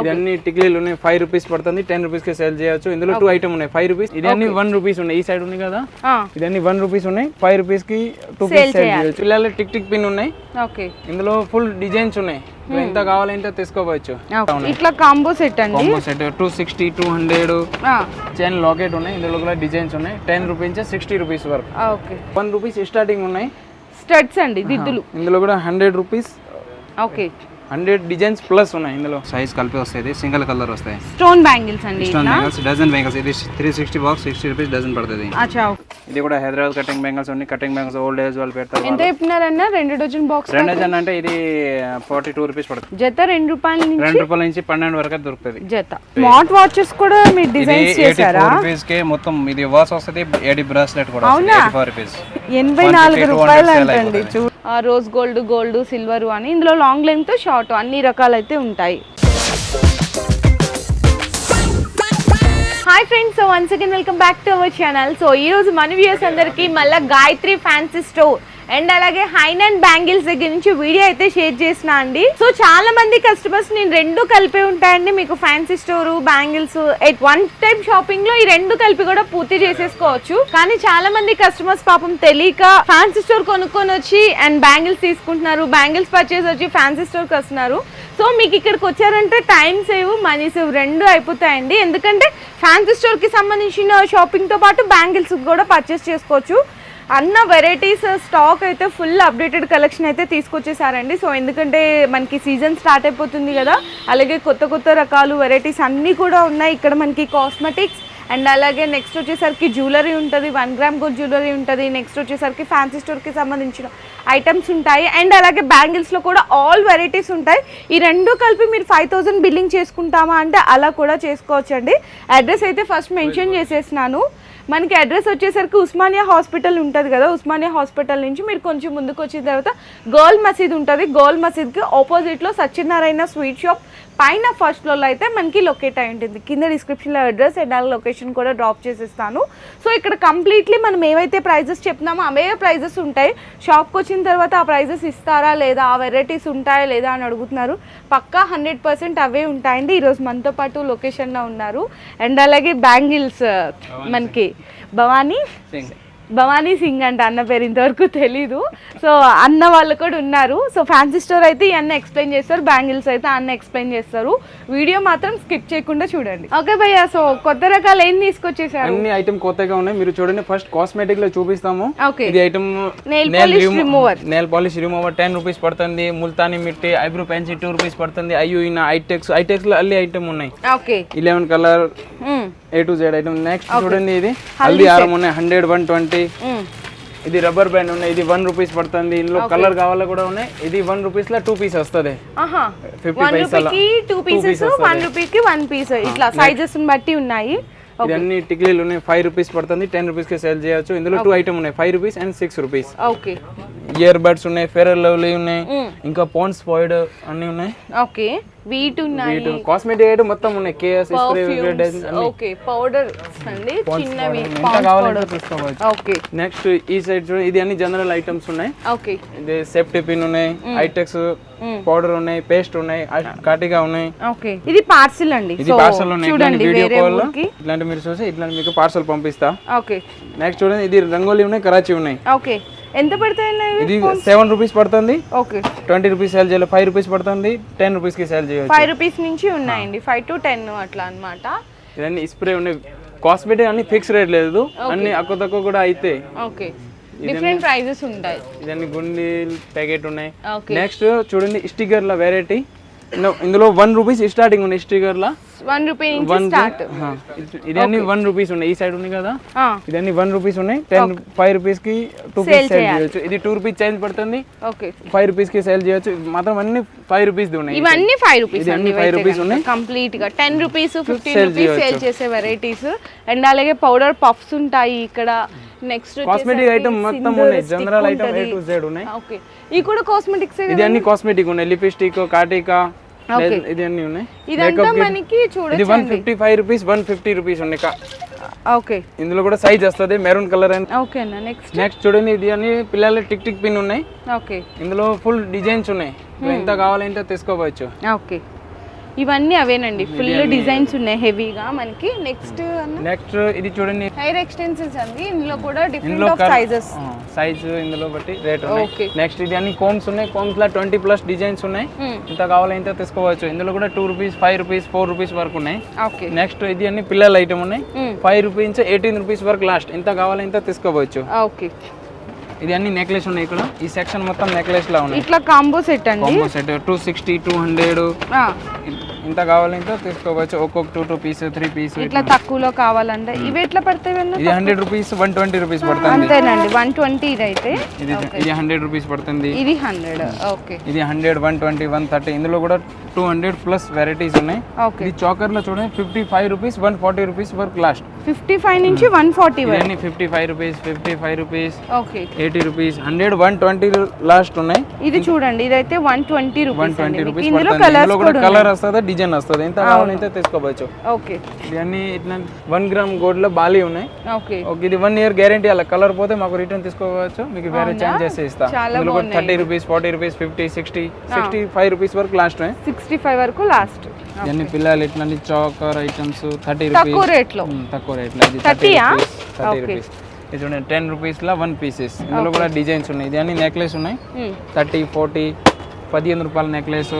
ఇది అన్ని టిక్లీలు ఉన్నాయి. ఫైవ్ రూపీస్ పడుతుంది. టెన్ రూపీస్కి సేల్ చేయొచ్చు. ఇందులో టూ ఐటమ్ ఉన్నాయి. ఫైవ్ రూపీస్ ఇది అన్ని వన్ రూపీస్ ఉన్నాయి. ఈ సైడ్ ఉంది కదా? ఆ, ఇది అన్ని వన్ రూపీస్ ఉన్నాయి. ఫైవ్ రూపీస్కి టూ పీస్ సేల్ చేయొచ్చు. పిల్లలు టిక్ టిక్ పిన్ ఉన్నాయి. ఓకే ఇందులో ఫుల్ డిజైన్స్ ఉన్నాయి. మీరు ఎంత కావాలంటే తీసుకోవచ్చు. ఇట్లా కాంబో సెట్ అండి? Combo set two sixty two hundred ఆ, చైన్ లాకెట్ ఉన్నాయి. ఇందులో కూడా డిజైన్స్ ఉన్నాయి. టెన్ రూపీస్ సిక్స్టీ రూపీస్ వరకు. ఓకే వన్ రూపీస్ స్టార్టింగ్ ఉన్నాయి. స్టడ్స్ అండి దిద్దులు ఇందులో కూడా hundred rupees okay hundred designs plus ఉన్నాయి ఇందులో. సైజ్ కలిపి వస్తాయి సింగిల్ కలర్ వస్తాయి. స్టోన్ బ్యాంగిల్స్ అండి స్టోన్ బెంగల్స్ డజన్ బెంగల్స్ ఇది three sixty box sixty rupees dozen పడుతుంది. అచ్చా. ఇది కూడా హైదరాబాద్ కటింగ్ బెంగల్స్ ఉన్నాయి. కటింగ్ బెంగల్స్ ఓల్డ్ ఏజ్ వాళ్ళు పెడతారు ఎంత చెప్పినారన్నా? రెండు డజన్ బాక్స్ రెండు డజన్ అంటే ఇది ఫార్టీ టూ రూపీస్ పడుతుంది. జత రెండు రూపాయల నుంచి? రెండు రూపాయల నుంచి పన్నెండు వరకు దొరుకుతుంది. జత. స్మార్ట్ వాచెస్ కూడా మీరు డిజైన్స్ ఎయిటీ చేశారా? రూపీస్కి మొత్తం ఇది వాచ్ వస్తుంది ఎయిటీ బ్రాస్లెట్ కూడా రూపీస్ ఎనభై నాలుగు రూపాయలు అంటండి చూ రోజ్ గోల్డ్ గోల్డ్ సిల్వర్ అని. ఇందులో లాంగ్ లెంగ్త్ షార్ట్ అన్ని రకాలైతే ఉంటాయి. Hi friends so once again welcome back to our channel. So ఈ రోజు మన వ్యూస్ అందరికీ మళ్ళీ గాయత్రి ఫ్యాన్సీ స్టోర్. అండ్ అలాగే హైన్ అండ్ బ్యాంగిల్స్ దగ్గర నుంచి వీడియో అయితే షేర్ చేసిన అండి. సో చాలా మంది కస్టమర్స్ నేను రెండు కలిపి ఉంటాయండి. మీకు fancy store bangles at one time షాపింగ్లో ఈ రెండు కలిపి కూడా పూర్తి చేసేసుకోవచ్చు. కానీ చాలా మంది కస్టమర్స్ పాపం తెలియక ఫ్యాన్సీ స్టోర్ కొనుక్కొని వచ్చి అండ్ బ్యాంగిల్స్ తీసుకుంటున్నారు. బ్యాంగిల్స్ పర్చేస్ వచ్చి ఫ్యాన్సీ స్టోర్కి వస్తున్నారు. సో మీకు ఇక్కడికి వచ్చారంటే టైం సేవ్ మనీ సేవ్ రెండు అయిపోతాయండి. ఎందుకంటే ఫ్యాన్సీ స్టోర్కి సంబంధించిన షాపింగ్తో పాటు బ్యాంగిల్స్ కూడా పర్చేస్ చేసుకోవచ్చు. అన్న వెరైటీస్ స్టాక్ uh, అయితే ఫుల్ అప్డేటెడ్ కలెక్షన్ అయితే తీసుకొచ్చేసారండి. సో ఎందుకంటే మనకి సీజన్ స్టార్ట్ అయిపోతుంది కదా అలాగే కొత్త కొత్త రకాలు వెరైటీస్ అన్నీ కూడా ఉన్నాయి. ఇక్కడ మనకి కాస్మెటిక్స్ అండ్ అలాగే నెక్స్ట్ వచ్చేసరికి జ్యువెలరీ ఉంటుంది వన్ గ్రామ్ గోల్డ్ జ్యువెలరీ ఉంటుంది. నెక్స్ట్ వచ్చేసరికి ఫ్యాన్సీ స్టోర్కి సంబంధించిన ఐటమ్స్ ఉంటాయి. అండ్ అలాగే బ్యాంగిల్స్లో కూడా ఆల్ వెరైటీస్ ఉంటాయి. ఈ రెండు కలిపి మీరు ఫైవ్ థౌజండ్ బిల్లింగ్ చేసుకుంటామా అంటే అలా కూడా చేసుకోవచ్చండి. అడ్రస్ అయితే ఫస్ట్ మెన్షన్ చేసేసినాను మనకి అడ్రస్ వచ్చేసరికి ఉస్మానియా హాస్పిటల్ ఉంటుంది కదా ఉస్మానియా హాస్పిటల్ నుంచి మీరు కొంచెం ముందుకు వచ్చిన తర్వాత గోల్ మసీద్ ఉంటుంది. గోల్ మసీద్కి ఆపోజిట్లో సత్యనారాయణ స్వీట్ షాప్ పైన ఫస్ట్ ఫ్లోర్లో అయితే మనకి లొకేట్ అయి ఉంటుంది. కింద డిస్క్రిప్షన్లో అడ్రస్ అండ్ లొకేషన్ కూడా డ్రాప్ చేసేస్తాను. సో ఇక్కడ కంప్లీట్లీ మనం ఏవైతే ప్రైజెస్ చెప్తున్నామో అవే ప్రైజెస్ ఉంటాయి. షాప్కి వచ్చిన తర్వాత ఆ ప్రైజెస్ ఇస్తారా లేదా ఆ వెరైటీస్ ఉంటాయా లేదా అని అడుగుతున్నారు. పక్కా హండ్రెడ్ పర్సెంట్ అవే ఉంటాయండి. ఈరోజు మనతో పాటు లొకేషన్లో ఉన్నారు. అండ్ అలాగే బ్యాంగిల్స్ మనకి భవానీ భవానీ సింగ్ అంట అన్న పేరు ఇంతవరకు తెలీదు. సో అన్న వాళ్ళు కూడా ఉన్నారు. సో ఫ్యాన్సీ స్టోర్ అయితే ఈ అన్న ఎక్స్ప్లెయిన్ చేస్తారు బ్యాంగిల్స్ అయితే అన్న ఎక్స్ప్లెయిన్ చేస్తారు. వీడియో మాత్రం స్కిప్ చేయకుండా చూడండి. ఓకే భయ్య సో కొత్త రకాలు ఏం తీసుకొచ్చేసారు అన్ని ఐటమ్ కొత్తగా ఉన్నాయి. మీరు చూడండి ఫస్ట్ కాస్మెటిక్లో చూపిస్తాము. ఓకే. ఇది item Nail polish remover. Nail polish remover ten rupees పడుతుంది. Multani mitti eyebrow pencil two rupees పడుతుంది. అయ్యో ఇన్న ఐటెక్స్ ఐటెక్స్లో అల్లి ఐటమ్ ఉన్నాయి. Okay. Eleven colour A to Z item next చూడండి ఇది. హల్దీ ఆరం ఉన్నాయి. హండ్రెడ్ వన్ ట్వంటీ ఇది రబ్బర్ బ్యాండ్ ఉన్నాయి. ఇది వన్ రూపీస్ పడుతుంది. ఇందులో కలర్ కావాలా కూడా ఉన్నాయి. ఇది వన్ రూపీస్లో టూ పీస్ వస్తుంది. ఫిఫ్టీ టూ పీసెస్ వన్ రూపీకి వన్ పీస్ ఇట్లా సైజెస్ బట్టి ఉన్నాయి. ఇది అన్ని టిక్లీలు ఉన్నాయి. ఫైవ్ రూపీస్ పడుతుంది. టెన్ రూపీస్కి సేల్ చేయొచ్చు. ఇందులో టూ ఐటమ్ ఉన్నాయి. Five rupees and six rupees okay ear buds ఉన్నాయి ఫెర్ లవ్లీ ఉన్నాయి ఇంకా పాండ్స్ పాయిడ్ అన్ని ఉన్నాయి. ఓకే. వీట్ ఉన్నాయి. కాస్మెటిక్ ఐటమ్ మొత్తం ఉన్నాయి. KS spray okay. పౌడర్ అండి. చిన్నవి ఓకే. నెక్స్ట్ ఈ సైడ్ చూడండి ఇది అన్ని జనరల్ ఐటమ్స్ ఉన్నాయి. ఓకే. ఇది సేఫ్టీ పిన్ ఉన్నాయి ఐటెక్స్ పౌడర్ ఉన్నాయి పేస్ట్ ఉన్నాయి కాటిగా ఉన్నాయి. ఓకే. ఇది పార్సిల్ అండి. ఇది పార్సల్ ఉన్నాయి. చూడండి వీడియో కాల్ ఇట్లాంటి మీరు చూసి ఇట్లాంటి మీకు పార్సల్ పంపిస్తా. ఓకే. నెక్స్ట్ చూడండి ఇది రంగోలీ ఉన్నాయి కరాచీ ఉన్నాయి. ఓకే. ఎంత పడతాయండి ఇవి ఇది సెవెన్ రూపీస్ పడుతుంది. ఓకే ట్వంటీ రూపీస్ సేల్ చేయాలి. ఫైవ్ రూపీస్ పడుతుంది. టెన్ రూపీస్కి సేల్ చేయొచ్చు. ఫైవ్ రూపీస్ నుంచి ఉన్నాయండి. ఫైవ్ టు టెన్ అట్లా అన్నమాట. ఇవన్నీ స్ప్రే ఉన్నాయి. కాస్మెటిక్ అన్ని ఫిక్స్ రేట్ లేదు. అన్ని అక్కువ తక్కువ కూడా అయితే. ఓకే డిఫరెంట్ ప్రైజెస్ ఉంటాయి. ఇదన్నీ గుండి ప్యాకెట్ ఉన్నాయి. నెక్స్ట్ చూడండి స్టిక్కర్ల వెరైటీ ఇందులో వన్ రూపీస్ స్టార్టింగ్ ఉన్నాయి స్టిక్కర్ల వన్ రూపీ వన్ స్టార్ట్ ఇది అన్ని వన్ రూపీస్ ఉన్నాయి ఈ సైడ్ ఉంది కదా ఇది అన్ని వన్ రూపీస్ ఉన్నాయి టెన్ ఫైవ్ రూపీస్కి టూ పీస్ సేల్ చేయొచ్చు. ఇది టూ రూపీస్ చేంజ్ పడుతుంది. ఓకే ఫైవ్ రూపీస్కి సేల్ చేయొచ్చు. మాత్రం అన్ని ఫైవ్ రూపీస్ ఉన్నాయి. ఇవన్నీ ఫైవ్ రూపీస్ అన్ని ఫైవ్ రూపీస్ ఉన్నాయి. కంప్లీట్గా. Ten rupees fifteen rupees sale చేసే వెరైటీస్ అండ్ అలాగే పౌడర్ పఫ్స్ ఉంటాయి ఇక్కడ. నెక్స్ట్ కాస్మెటిక్ ఐటమ్ మొత్తం ఉన్నాయి. General item A to Z ఉన్నాయి. ఓకే ఇవి కూడా కాస్మెటిక్స్ ఇది అన్ని కాస్మెటిక్ ఉన్నాయి. లిప్స్టిక్ కాటికా ఇది అన్ని ఉన్నాయి. ఇదంతా మనకి ఇది చూడొచ్చు one fifty five rupees one fifty rupees ఉన్నాయి ఓకే. ఇందులో కూడా సైజ్ వస్తుంది మెరూన్ కలర్ అండ్ ఓకేనా నెక్స్ట్ నెక్స్ట్ చూడండి ఇది అన్ని పిల్లల టిక్ టిక్ పిన్ ఉన్నాయి. ఓకే. ఇందులో ఫుల్ డిజైన్స్ ఉన్నాయి. మీరు ఎంత కావాలంటే తీసుకోవచ్చు. ఓకే. ఇవన్నీ అవేనండి. ఫుల్ డిజైన్స్ ఉన్నాయి హెవీగా మనకి. నెక్స్ట్ నెక్స్ట్ ఇది చూడండి. హెయిర్ ఎక్స్టెన్షన్స్ అండి. ఇందులో కూడా డిఫరెంట్ ఆఫ్ సైజెస్ సైజ్ ఇందులో బట్టి రేట్. ఉన్నాయి. నెక్స్ట్ ఇది అన్ని కోమ్స్ ఉన్నాయి. కోమ్స్లో ట్వంటీ ప్లస్ డిజైన్స్ ఉన్నాయి. ఇంత కావాలి ఇంత తీసుకోవచ్చు. ఇందులో కూడా two rupees five rupees four rupees వరకు ఉన్నాయి. ఓకే నెక్స్ట్ ఇది అన్ని పిల్లల ఐటమ్ ఉన్నాయి. ఫైవ్ రూపీస్ ఎయిటీన్ రూపీస్ వరకు లాస్ట్ ఇంత కావాలి ఇంత తీసుకోవచ్చు. ఓకే ఇది అన్ని నెక్లెస్ ఉన్నాయి ఇక్కడ. ఈ సెక్షన్ మొత్తం నెక్లెస్ లా ఉన్నాయి. ఇట్లా కాంబో సెట్ అండి? Combo set two sixty two hundred ఆ, ఇంత కావాలి ఇంత తీసుకోవచ్చు. ఒక్కొక్క two two piece three piece ఇట్లా తక్కువలో కావాలంటే. ఇవి ఎట్లా పడతాయి ఇది hundred rupees one twenty rupees పడుతుంది. అంతేనండి. వన్ ట్వంటీ ఇది అయితే ఇది ఇది హండ్రెడ్ రూపీస్ పడుతుంది. ఇది హండ్రెడ్ ఓకే ఇది hundred one twenty one thirty ఇందులో కూడా టూ హండ్రెడ్ ప్లస్ వెరైటీస్ ఉన్నాయి. ఓకే ఇది చాకర్లో చూడండి. Fifty five rupees one forty rupees వరకు లాస్ట్ ఫిఫ్టీ ఫైవ్ నుంచి వన్ ఫార్టీ వరకు ఇవన్నీ fifty five rupees fifty five rupees okay eighty rupees hundred one twenty last ఉన్నాయి. ఇది చూడండి ఇదైతే one twenty one twenty rupees ఇందులో కూడా కలర్ వస్తుంది డిజైన్ వస్తుంది. ఎంత కావాలంటే తీసుకోవచ్చు. ఓకే. ఇవన్నీ ఇట్లా వన్ గ్రామ్ గోల్డ్లో బాలీ ఉన్నాయి. ఓకే. ఓకే ఇది వన్ ఇయర్ గ్యారంటీ అలా కలర్ పోతే మాకు రిటర్న్ తీసుకోవచ్చు. మీకు వేరే చేంజ్ చేసి ఇస్తా. చాలా ఇందులో కూడా thirty rupees forty rupees fifty sixty sixty five rupees వరకు లాస్ట్ సిక్స్టీ ఫైవ్ వరకు లాస్ట్ ఇవన్నీ పిల్లలు ఇట్లాంటి చాకర్ ఐటమ్స్ థర్టీ రూపీస్ తక్కువ రేట్లో తక్కువ రేట్లో ఇది థర్టీ 30 ఆ? రూపీస్ థర్టీ రూపీస్ ఇది చూడండి టెన్ రూపీస్ లా వన్ పీసెస్ ఇందులో కూడా డిజైన్స్ ఉన్నాయి. ఇది అన్ని నెక్లెస్ ఉన్నాయి. థర్టీ ఫార్టీ పదిహేను రూపాయల నెక్లెస్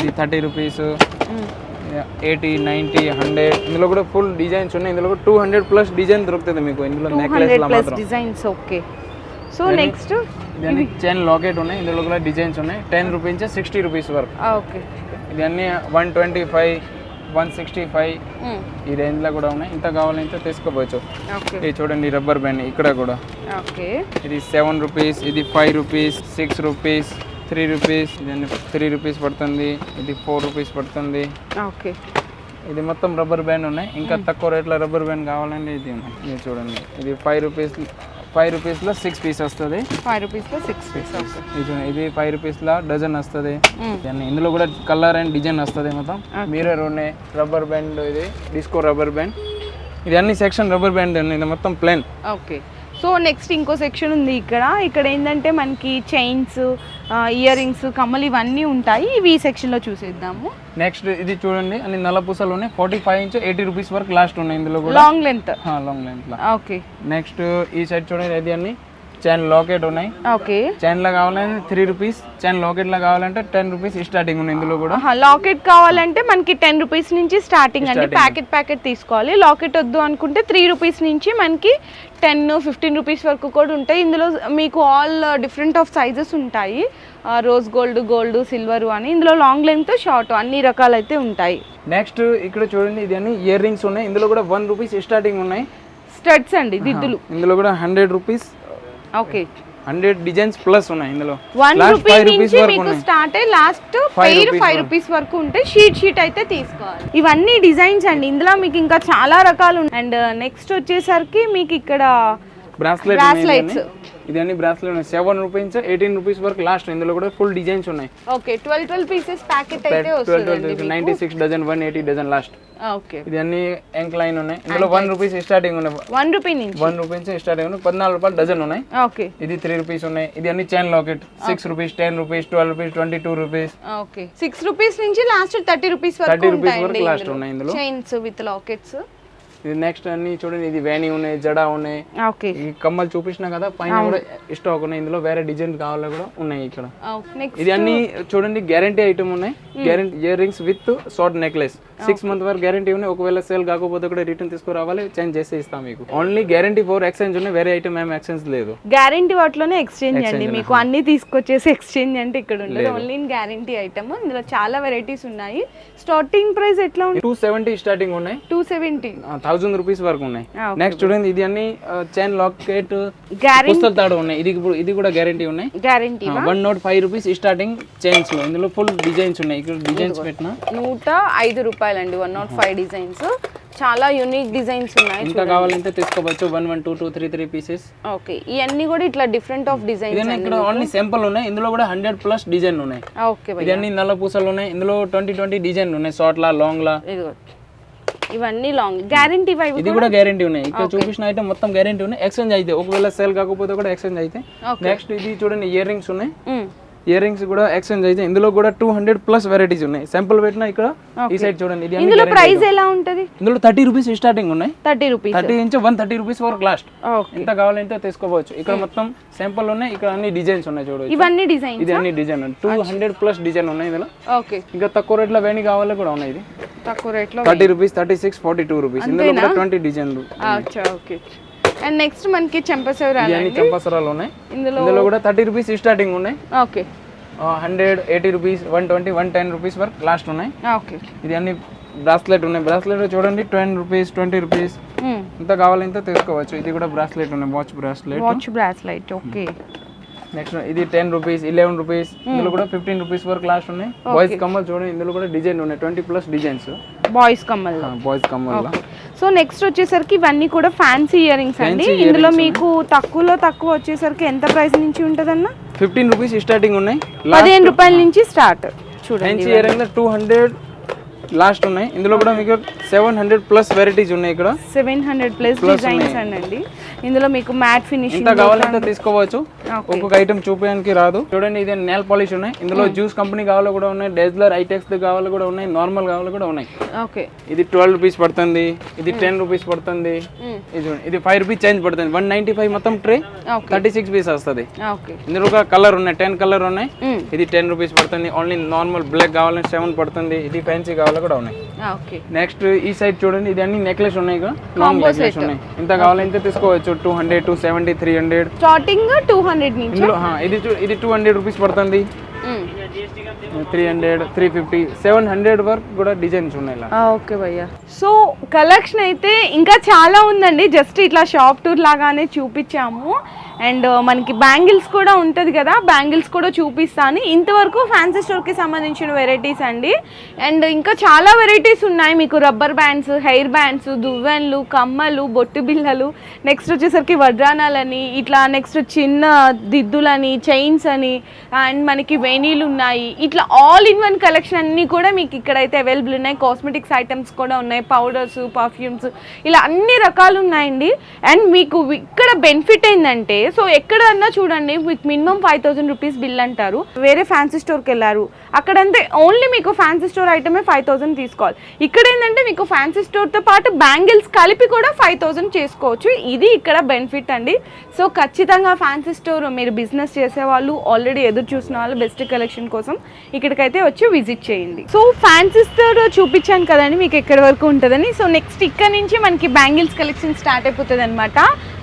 ఇది thirty rupees eighty ninety hundred ఇందులో కూడా ఫుల్ డిజైన్స్ ఉన్నాయి. ఇందులో కూడా టూ హండ్రెడ్ ప్లస్ డిజైన్ దొరుకుతుంది మీకు. ఇందులో necklace designs okay so next ఇదన్నీ చైన్ లాకెట్ ఉన్నాయి. ఇందులో కూడా డిజైన్స్ ఉన్నాయి. టెన్ రూపీస్ సిక్స్టీ రూపీస్ వరకు. ఓకే ఇది అన్ని one twenty five one sixty five ఈ రేంజ్లో కూడా ఉన్నాయి. ఇంత కావాలి ఇంత తీసుకోవచ్చు ఇది చూడండి రబ్బర్ బ్యాండ్ ఇక్కడ కూడా. ఇది సెవెన్ రూపీస్ ఇది five rupees six rupees three rupees ఇది త్రీ రూపీస్ పడుతుంది ఇది ఫోర్ రూపీస్ పడుతుంది. ఓకే. ఇది మొత్తం రబ్బర్ బ్యాండ్ ఉన్నాయి. ఇంకా తక్కువ రేట్లో రబ్బర్ బ్యాండ్ కావాలంటే ఇది ఉన్నాయి. ఇది చూడండి ఇది ఫైవ్ రూపీస్ ఫైవ్ రూపీస్లో సిక్స్ పీస్ వస్తుంది. ఫైవ్ రూపీస్లో సిక్స్ పీస్ ఇది ఇది ఫైవ్ రూపీస్లో డజన్ వస్తుంది. ఇందులో కూడా కలర్ అండ్ డిజైన్ వస్తుంది మొత్తం. మిర్రర్ ఉన్నాయి రబ్బర్ బ్యాండ్ ఇది డిస్కో రబ్బర్ బ్యాండ్ ఇది అన్ని సెక్షన్ రబ్బర్ బ్యాండ్ ఇది మొత్తం ప్లేన్ ఓకే సో నెక్స్ట్ ఇంకో సెక్షన్ ఉంది ఇక్కడ. ఇక్కడ ఏంటంటే మనకి చైన్స్ ఇయర్ రింగ్స్ కమ్మలు ఇవన్నీ ఉంటాయి. ఇవి ఈ సెక్షన్లో చూసేద్దాము. నెక్స్ట్ ఇది చూడండి. అన్ని ఉన్నాయి forty five inch eighty rupees వరకు లాస్ట్ ఉన్నాయి ఇందులో long length long length okay. Next ఈ సైడ్ చూడండి ఇది అన్ని చైన్ లాకెట్ ఉన్నాయి. ఓకే. చైన్లో కావాలంటే త్రీ రూపీస్ చైన్ లాకెట్లో కావాలంటే టెన్ రూపీస్ స్టార్టింగ్ ఉంది ఇందులో కూడా. లాకెట్ కావాలంటే మనకి టెన్ రూపీస్ నుంచి స్టార్టింగ్ అండి. ప్యాకెట్ ప్యాకెట్ తీసుకోవాలి. లాకెట్ వద్దు అనుకుంటే త్రీ రూపీస్ నుంచి మనకి టెన్ ఫిఫ్టీన్ రూపీస్ వరకు కూడా ఉంటాయి. ఇందులో మీకు ఆల్ డిఫరెంట్ ఆఫ్ సైజెస్ ఉంటాయి. రోజ్ గోల్డ్ గోల్డ్ సిల్వర్ అని. ఇందులో లాంగ్ లెంత్ షార్ట్ అన్ని రకాలైతే ఉంటాయి. నెక్స్ట్ ఇక్కడ చూడండి ఇది అన్ని ఇయర్ రింగ్స్ ఉన్నాయి. ఇందులో కూడా వన్ రూపీస్ స్టార్టింగ్ ఉన్నాయి. స్టడ్స్ అండి దిద్దులు. ఇందులో కూడా hundred rupees okay hundred designs plus ఉన్నాయి ఇందులో. వన్ రూపీ ఫైవ్ రూపీస్ నుంచి వరకు మీకు స్టార్ట్ అయ్యి లాస్ట్ పెయిర్ ఫైవ్ రూపీస్ వరకు. ఉంటే షీట్ షీట్ అయితే తీసుకోవాలి. ఇవన్నీ డిజైన్స్ అండి. ఇందులో మీకు ఇంకా చాలా రకాలు అండ్ నెక్స్ట్ వచ్చేసరికి మీకు ఇక్కడ బ్రాస్లెట్ Bracelets. ఇది అన్ని బ్రాస్లెట్ ఉన్నాయి సెవెన్ రూపీస్ ఎయిటీన్ రూపీస్ వరకు లాస్ట్ ఇందులో కూడా ఫుల్ డిజైన్స్ ఉన్నాయి. Okay twelve twelve pieces packet అయితే ninety six dozen one eighty dozen last okay ఇది అన్ని ఎంక్ లైన్ ఉన్నాయి. ఇందులో వన్ రూపీస్ స్టార్టింగ్ ఉన్నాయి. వన్ రూపీ నుంచి? వన్ రూపీస్ స్టార్టింగ్ ఉన్నాయి. పద్నాలుగు రూపాయలు డజన్ ఉన్నాయి. ఓకే ఇది త్రీ రూపీస్ ఉన్నాయి. ఇది అన్ని chain locket six rupees ten rupees twelve rupees twenty two rupees okay six rupees నుంచి లాస్ట్ థర్టీ రూపీస్ వరకు 30 rupees ఉంటాయండి వరకు last ఉన్నాయి ఇందులో. చైన్స్ విత్ లాకెట్స్ ఇది నెక్స్ట్ అన్ని చూడండి ఇది వేణి ఉన్నాయి జడా ఉన్నాయి. ఓకే. ఈ కమ్మలు చూపించిన కదా పైన కూడా స్టాక్ ఉన్నాయి. ఇందులో వేరే డిజైన్ కావాలో కూడా ఉన్నాయి ఇక్కడ. ఇది అన్ని చూడండి గ్యారంటీ ఐటమ్ ఉన్నాయి. Guarantee ear rings with short necklace six month వరకు గ్యారంటీ ఉన్నాయి. ఒకవేళ సేల్ కాకపోతే కూడా రిటర్న్ తీసుకురావాలి చేంజ్ చేసి ఇస్తాం మీకు. ఓన్లీ గ్యారంటీ ఫోర్ ఎక్స్చేంజ్ ఉన్నాయి. వేరే ఐటమ్ ఏం ఎక్స్చేంజ్ లేదు. గ్యారంటీ వాటిలోనే ఎక్స్చేంజ్ అండి. మీకు అన్ని తీసుకొచ్చేసి ఎక్స్చేంజ్ అంటే ఇక్కడ ఉండదు. ఓన్లీ గ్యారంటీ ఐటమ్ ఇందులో చాలా వెరైటీస్ ఉన్నాయి. స్టార్టింగ్ ప్రైస్ ఎట్లా ఉంది? టూ సెవెంటీ స్టార్టింగ్ ఉన్నాయి. టూ సెవెంటీ థౌసండ్ రూపీస్ వరకు ఉన్నాయి. నెక్స్ట్ చూడండి ఇది అన్ని చైన్ లాకెట్ పుస్తల తాడు ఉన్నాయి. ఇది ఇప్పుడు ఇది కూడా గ్యారంటీ ఉన్నాయి. Guarantee one nought five rupees starting చైన్స్లో. ఇందులో ఫుల్ డిజైన్స్ ఉన్నాయి. ఇక్కడ డిజైన్స్ పెట్టిన. నూట ఐదు రూపాయలండి వన్ నాట్ ఫైవ్ డిజైన్స్ చాలా యూనిక్ డిజైన్స్ ఉన్నాయి ఇంకా కావాలంటే తీసుకోవచ్చు. One one two two three three pieces okay ఇవన్నీ కూడా ఇట్లా డిఫరెంట్ ఆఫ్ డిజైన్స్ ఇక్కడ ఓన్లీ సింపుల్ ఉన్నాయి. ఇందులో కూడా హండ్రెడ్ ప్లస్ డిజైన్ ఉన్నాయి. ఓకే భయ్ ఇదన్నీ నల్ల పూసలు ఉన్నాయి. ఇందులో ట్వంటీ ట్వంటీ డిజైన్ ఉన్నాయి. షార్ట్ లా లాంగ్ లా. ఇవన్నీ లాంగ్ గ్యారంటీ ఫైవ్ ఇది కూడా గ్యారంటీ ఉన్నాయి. ఇక్కడ చూపించిన ఐటమ్ మొత్తం గ్యారంటీ ఉన్నాయి. ఎక్స్చేంజ్ అయితే. ఒకవేళ సేల్ కాకపోతే కూడా ఎక్స్చేంజ్ అయితే. నెక్స్ట్ ఇది చూడండి ఇయర్ రింగ్స్ ఉన్నాయి ఇయర్ రింగ్స్ కూడా ఎక్స్చేంజ్ అయితే ఇందులో కూడా టూ హండ్రెడ్ ప్లస్ వెరైటీస్ ఉన్నాయి. సింపుల్ పెట్టినా ఇక్కడ ఈ సైడ్ చూడండి ఇది ఇందులో ప్రైస్ ఎలా ఉంటది? ఇందులో థర్టీ రూపీస్ స్టార్టింగ్ ఉన్నాయి. Thirty rupees. థర్టీ నుంచి వన్ థర్టీ రూపీస్ వరకు లాస్ట్ ఎంత కావాలంటే తీసుకోవచ్చు. ఇక్కడ మొత్తం శాంపుల్ ఉన్నాయి ఇక్కడ అన్ని డిజైన్స్ ఉన్నాయి చూడవచ్చు ఇవన్నీ డిజైన్ ఇది అన్ని design two hundred plus design ఉన్నాయి ఇందులో. ఓకే ఇంకా తక్కువ రేట్లో వేణి కావాలి కూడా ఉన్నాయి ఇది. తక్కువ రేట్లో thirty rupees thirty six forty two rupees. ఇందులో కూడా ట్వంటీ డిజైన్లు ఓకే అండ్ నెక్స్ట్ మనకి చెంపసేవరాలు ఇవన్నీ చంపసరాలు ఉన్నాయి. ఇందులో ఇందులో కూడా థర్టీ రూపీస్ స్టార్టింగ్ ఉన్నాయి. Okay. Hundred eighty rupees one twenty one ten rupees వరకు లాస్ట్ ఉన్నాయి. ఓకే ఇది అన్ని బ్రాస్లెట్ ఉన్నాయి. బ్రాస్లెట్ చూడండి టెన్ రూపీస్ ట్వంటీ రూపీస్. ఎంత కావాలంటే తీసుకోవచ్చు ఇది కూడా బ్రాస్లెట్ ఉన్నాయి. Watch bracelet watch bracelet okay next ఇది టెన్ రూపీస్ ఇలెవెన్ రూపీస్ ఇందులో కూడా ఫిఫ్టీన్ రూపీస్ వరకు లాస్ట్ ఉన్నాయి. బాయ్స్ కమ్మలు చూడండి ఇందులో కూడా డిజైన్ ఉన్నాయి. ట్వంటీ ప్లస్ డిజైన్స్ బాయ్స్ కమ్మల్లో బాయ్స్ కమ్మల్లో సో నెక్స్ట్ వచ్చేసరికి ఇవన్నీ కూడా ఫ్యాన్సీ ఇయర్ రింగ్స్ అండి ఇందులో మీకు తక్కువలో తక్కువ వచ్చేసరికి ఎంత ప్రైస్ నుంచి ఉంటుందన్న? ఫిఫ్టీన్ రూపీస్ స్టార్టింగ్ ఉన్నాయి. పదిహేను రూపాయల నుంచి స్టార్ట్ చూడండి ear ring two hundred last ఉన్నాయి. ఇందులో కూడా మీకు సెవెన్ హండ్రెడ్ ప్లస్ వెరైటీస్ ఉన్నాయి ఇక్కడ. సెవెన్ హండ్రెడ్ ప్లస్ డిజైన్స్ అండి. ఇందులో మీకు మ్యాట్ ఫినిషింగ్ ఎంత కావాలంటే తీసుకోవచ్చు. ఒక్కొక్క ఐటమ్ చూపించడానికి రాదు. చూడండి ఇది నెల్ పాలిష్ ఉన్నాయి. ఇందులో జ్యూస్ కంపెనీ కావాలి కూడా ఉన్నాయి. డెజ్లర్ ఐటెక్స్ కావాలి కూడా ఉన్నాయి. నార్మల్ కావాలి కూడా ఉన్నాయి. ఓకే. ఇది ట్వెల్వ్ రూపీస్ పడుతుంది. ఇది టెన్ రూపీస్ పడుతుంది. ఇది చూడండి ఇది ఫైవ్ రూపీస్ చేంజ్ పడుతుంది. వన్ నైన్టీ ఫైవ్ మొత్తం ట్రే థర్టీ సిక్స్ పీస్ వస్తుంది. ఇందులో ఒక కలర్ ఉన్నాయి. టెన్ కలర్ ఉన్నాయి. ఇది టెన్ రూపీస్ పడుతుంది. ఓన్లీ నార్మల్ బ్లాక్ కావాలంటే సెవెన్ పడుతుంది. ఇది ఫ్యాన్సీ కావాలి కూడా ఉన్నాయి. ఓకే. నెక్స్ట్ ఈ సైడ్ చూడండి ఇది అన్ని నెక్లెస్ ఉన్నాయి లాంగ్ నెక్లెస్ ఉన్నాయి. ఇంత కావాలంటే తీసుకోవచ్చు two hundred two seventy three hundred starting two hundred ఇది ఇది టూ హండ్రెడ్ రూపీస్ పడుతుంది. Three hundred three fifty seven hundred వరకు కూడా డిజైన్స్ ఉన్నాయి ఓకే భయ్య. సో కలెక్షన్ అయితే ఇంకా చాలా ఉందండి. జస్ట్ ఇట్లా షాప్ టూర్ లాగానే చూపించాము. అండ్ uh, మనకి బ్యాంగిల్స్ కూడా ఉంటుంది కదా బ్యాంగిల్స్ కూడా చూపిస్తాను. ఇంతవరకు ఫ్యాన్సీ స్టోర్కి సంబంధించిన వెరైటీస్ అండి. అండ్ ఇంకా చాలా వెరైటీస్ ఉన్నాయి మీకు రబ్బర్ బ్యాండ్స్ హెయిర్ బ్యాండ్స్ దువ్వెన్లు కమ్మలు బొట్టు బిళ్ళలు. నెక్స్ట్ వచ్చేసరికి వడ్రానాలని ఇట్లా నెక్స్ట్ చిన్న దిద్దులని చైన్స్ అని అండ్ మనకి వెనీలు ఉన్నాయి. ఇట్లా ఆల్ ఇన్ వన్ కలెక్షన్ అన్నీ కూడా మీకు ఇక్కడైతే అవైలబుల్ ఉన్నాయి. కాస్మెటిక్స్ ఐటమ్స్ కూడా ఉన్నాయి పౌడర్స్ పర్ఫ్యూమ్స్ ఇలా అన్ని రకాలు ఉన్నాయండి. అండ్ మీకు ఇక్కడ బెనిఫిట్ ఏంటంటే సో ఎక్కడన్నా చూడండి మీకు minimum five thousand rupees bill అంటారు. వేరే ఫ్యాన్సీ స్టోర్కి వెళ్ళారు. అక్కడంతే ఓన్లీ మీకు ఫ్యాన్సీ స్టోర్ ఐటమే ఫైవ్ థౌసండ్ తీసుకోవాలి. ఇక్కడ ఏంటంటే మీకు ఫ్యాన్సీ స్టోర్తో పాటు బ్యాంగిల్స్ కలిపి కూడా ఫైవ్ థౌసండ్ చేసుకోవచ్చు. ఇది ఇక్కడ బెనిఫిట్ అండి. సో ఖచ్చితంగా ఫ్యాన్సీ స్టోర్ మీరు బిజినెస్ చేసే వాళ్ళు ఆల్రెడీ ఎదురు చూసిన వాళ్ళు బెస్ట్ కలెక్షన్ కోసం ఇక్కడికైతే వచ్చి విజిట్ చేయండి. సో ఫ్యాన్సీ స్టోర్ చూపించాను కదండి మీకు ఎక్కడి వరకు ఉంటుందని. సో నెక్స్ట్ ఇక్కడ నుంచి మనకి బ్యాంగిల్స్ కలెక్షన్ స్టార్ట్ అయిపోతుంది అనమాట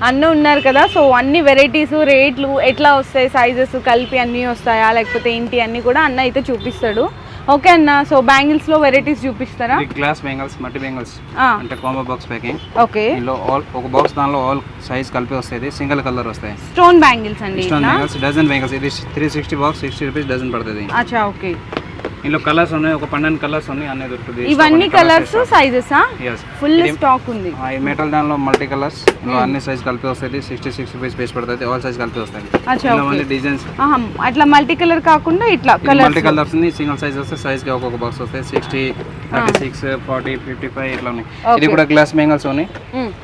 అన్న ఉన్నారు కదా సో అన్ని వెరైటీస్ రేట్లు ఎట్లా వస్తాయి సైజెస్ కలిపి అన్నీ వస్తాయా లేకపోతే ఏంటి అన్నీ కూడా అన్న అయితే చూపిస్తాడు. ఓకే అన్న సో బ్యాంగిల్స్లో వెరైటీస్ చూపిస్తారా? గ్లాస్ బెంగల్స్ మట్టి బెంగల్స్ ఆ, అంటే కాంబో బాక్స్ ప్యాకింగ్ ఓకే. దీనిలో ఆల్ ఒక బాక్స్ దానిలో ఆల్ సైజ్ కలిపి వస్తాయి సింగిల్ కలర్ వస్తాయి. స్టోన్ బ్యాంగిల్స్ అండి స్టోన్ బెంగల్స్ డజన్ బెంగల్స్ ఇది three sixty box sixty rupees dozen పడుతుంది. అచ్చా ఓకే. ఇందులో కలర్స్ ఉన్నాయి ఒక పన్నెండు కలర్స్ ఉన్నాయి అన్నీ దొరుకుతుంది ఇవన్నీ కలర్స్ సైజెసా Yes. ఫుల్ స్టాక్ ఉంది. ఆ, ఈ మెటల్ దానిలో మల్టీ కలర్స్ ఇందులో అన్ని సైజ్ కలిపి వస్తుంది సిక్స్టీ సిక్స్ రూపీస్ బేస్ పడుతుంది. ఆల్ సైజ్ కలిపి వస్తుంది డిజైన్స్ అట్లా మల్టీ కలర్ కాకుండా ఇట్లా కలర్ మల్టీ కలర్స్ ఉంది. సింగిల్ సైజ్ వస్తే సైజ్కి ఒక్కొక్క బాక్స్ వస్తాయి. Sixty thirty six forty fifty five ఇట్లా ఉన్నాయి. ఇది కూడా గ్లాస్ బెంగల్స్ ఉన్నాయి.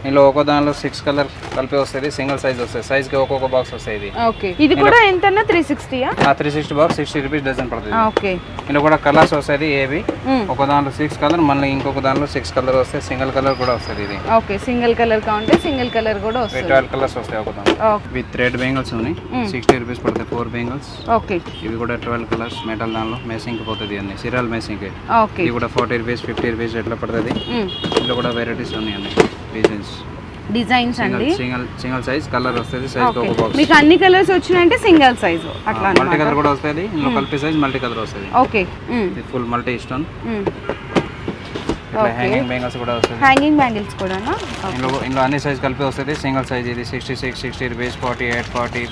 ఇందులో ఒక్కో దానిలో సిక్స్ కలర్ కలిపి వస్తుంది సింగిల్ సైజ్ వస్తుంది సైజ్కి ఒక్కొక్క బాక్స్ వస్తాయి ఇది. ఓకే ఇది కూడా ఎంతన్నా త్రీ సిక్స్టీయా ఆ? Three sixty box sixty rupees dozen పడుతుంది. ఓకే ఇందులో కూడా కలర్స్ వస్తుంది ఏవి? ఒక దాంట్లో సిక్స్ కలర్ మళ్ళీ ఇంకొక దాంట్లో సిక్స్ కలర్ వస్తాయి సింగిల్ కలర్ కూడా వస్తుంది ఇది. ఓకే సింగిల్ కలర్ కావాలంటే సింగిల్ కలర్ కూడా వస్తుంది. ట్వెల్వ్ కలర్స్ వస్తాయి ఒక దాంట్లో. విత్ థ్రెడ్ బెంగల్స్ ఉన్నాయి. సిక్స్టీ రూపీస్ పడతాయి ఫోర్ బెంగల్స్ ఓకే. ఇవి కూడా ట్వెల్వ్ కలర్స్ మెటల్ దానిలో మేసింగ్ పోతుంది అన్ని సిరాల్ మేసింగ్ ఓకే. ఇది కూడా ఫార్టీ రూపీస్ ఫిఫ్టీ రూపీస్ ఎట్లా పడుతుంది? ఇందులో కూడా వెరైటీస్ ఉన్నాయి అన్ని డిజైన్స్ డిజైన్స్ అండి. సింగిల్ సింగిల్ సైజ్ కలర్ వస్తుంది సైజ్ ఒక బాక్స్ మీకు అన్ని కలర్స్ వచ్చినాయంటే సింగిల్ సైజు అట్లా మల్టీ కలర్ కూడా వస్తుంది ఇందులో కలిపి సైజ్ మల్టీ కలర్ వస్తుంది. ఓకే. ఇది full multi stone. Hanging bangles కూడా వస్తుంది. హ్యాంగింగ్ బ్యాంగిల్స్ కూడానా? ఇందులో ఇందులో అన్ని సైజ్ కలిపి వస్తుంది సింగిల్ సైజ్ ఇది sixty six sixty rupees forty eight forty